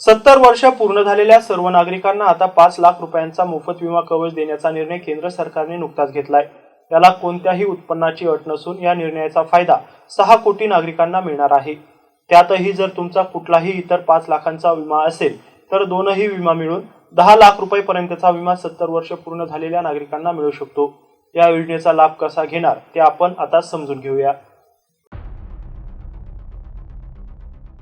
सत्तर वर्ष पूर्ण झालेल्या सर्व नागरिकांना आता पाच लाख रुपयांचा मोफत विमा कवच देण्याचा निर्णय केंद्र सरकारने नुकताच घेतलाय. याला कोणत्याही उत्पन्नाची अट नसून या निर्णयाचा फायदा सहा कोटी नागरिकांना मिळणार आहे. त्यातही जर तुमचा कुठलाही इतर पाच लाखांचा विमा असेल तर दोनही विमा मिळून दहा लाख रुपयेपर्यंतचा विमा सत्तर वर्ष पूर्ण झालेल्या नागरिकांना मिळू शकतो. या योजनेचा लाभ कसा घेणार ते आपण आता समजून घेऊया.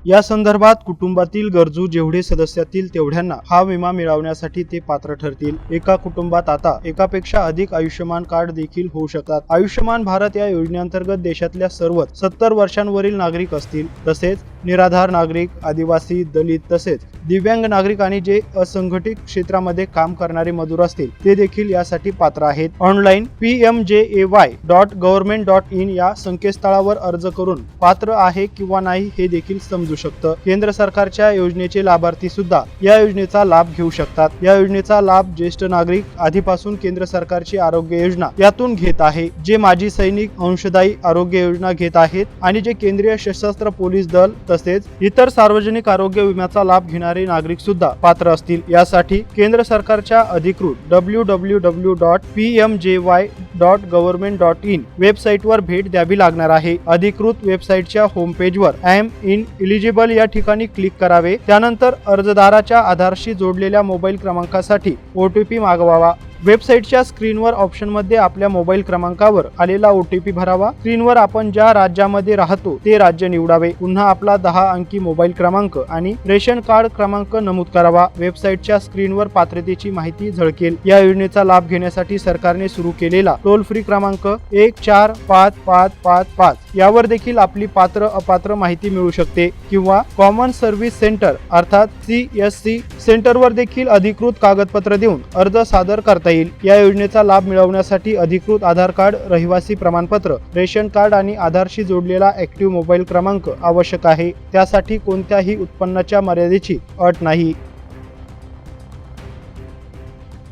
या संदर्भात कुटुंबातील गरजू जेवढे सदस्यातील तेवढ्यांना हा विमा मिळवण्यासाठी ते पात्र ठरतील. एका कुटुंबात आता एकापेक्षा अधिक आयुष्यमान कार्ड देखील होऊ शकतात. आयुष्यमान भारत या योजनेअंतर्गत देशातल्या सर्व सत्तर वर्षांवरील नागरिक असतील. तसेच निराधार नागरिक आदिवासी दलित तसेच दिव्यांग नागरिक आणि जे असंघटित क्षेत्रामध्ये काम करणारे मजूर असतील ते देखील यासाठी पात्र आहेत. Online P M J A Y dot government dot in या संकेतस्थळावर अर्ज करून पात्र आहे किंवा नाही हे देखील समजू शकतं. केंद्र सरकारच्या योजनेचे लाभार्थी सुद्धा या योजनेचा लाभ घेऊ शकतात. या योजनेचा लाभ ज्येष्ठ नागरिक आधीपासून केंद्र सरकारची आरोग्य योजना यातून घेत आहे. जे माजी सैनिक अंशदायी आरोग्य योजना घेत आहेत आणि जे केंद्रीय सशस्त्र पोलीस दल तसेच इतर सार्वजनिक आरोग्य विम्याचा लाभ घेणार नागरिक सुद्धा पात्र असतील. यासाठी केंद्र सरकारच्या अधिकृत W W W dot P M J Y dot government dot in वेबसाईटवर भेट द्यावी लागणार आहे. अधिकृत वेबसाईटच्या होम पेजवर एम इन इलिजिबल या ठिकाणी क्लिक करावे. त्यानंतर अर्जदाराच्या आधारशी जोडलेल्या मोबाईल क्रमांकासाठी ओ टी पी मागवावा. वेबसाईटच्या स्क्रीनवर ऑप्शनमध्ये आपल्या मोबाईल क्रमांकावर आलेला ओ टी पी भरावा. स्क्रीनवर आपण ज्या राज्यामध्ये राहतो ते राज्य निवडावे. पुन्हा आपला दहा अंकी मोबाईल क्रमांक आणि रेशन कार्ड क्रमांक नमूद करावा. वेबसाईटच्या स्क्रीनवर पात्रतेची माहिती झळकेल. या योजनेचा लाभ घेण्यासाठी सरकारने सुरू केलेला टोल फ्री क्रमांक एक चार पाच पाच पाच पाच. यावर देखील आपली पात्र अपात्र माहिती मिळू शकते. किंवा कॉमन सर्व्हिस सेंटर अर्थात सी एस सी सेंटरवर देखील अधिकृत कागदपत्र देऊन अर्ज सादर करता येईल. या योजनेचा लाभ मिळवण्यासाठी अधिकृत आधार कार्ड रहिवासी प्रमाणपत्र रेशन कार्ड आणि आधारशी जोडलेला ऍक्टिव्ह मोबाईल क्रमांक आवश्यक आहे. त्यासाठी कोणत्याही उत्पन्नाच्या मर्यादेची अट नाही.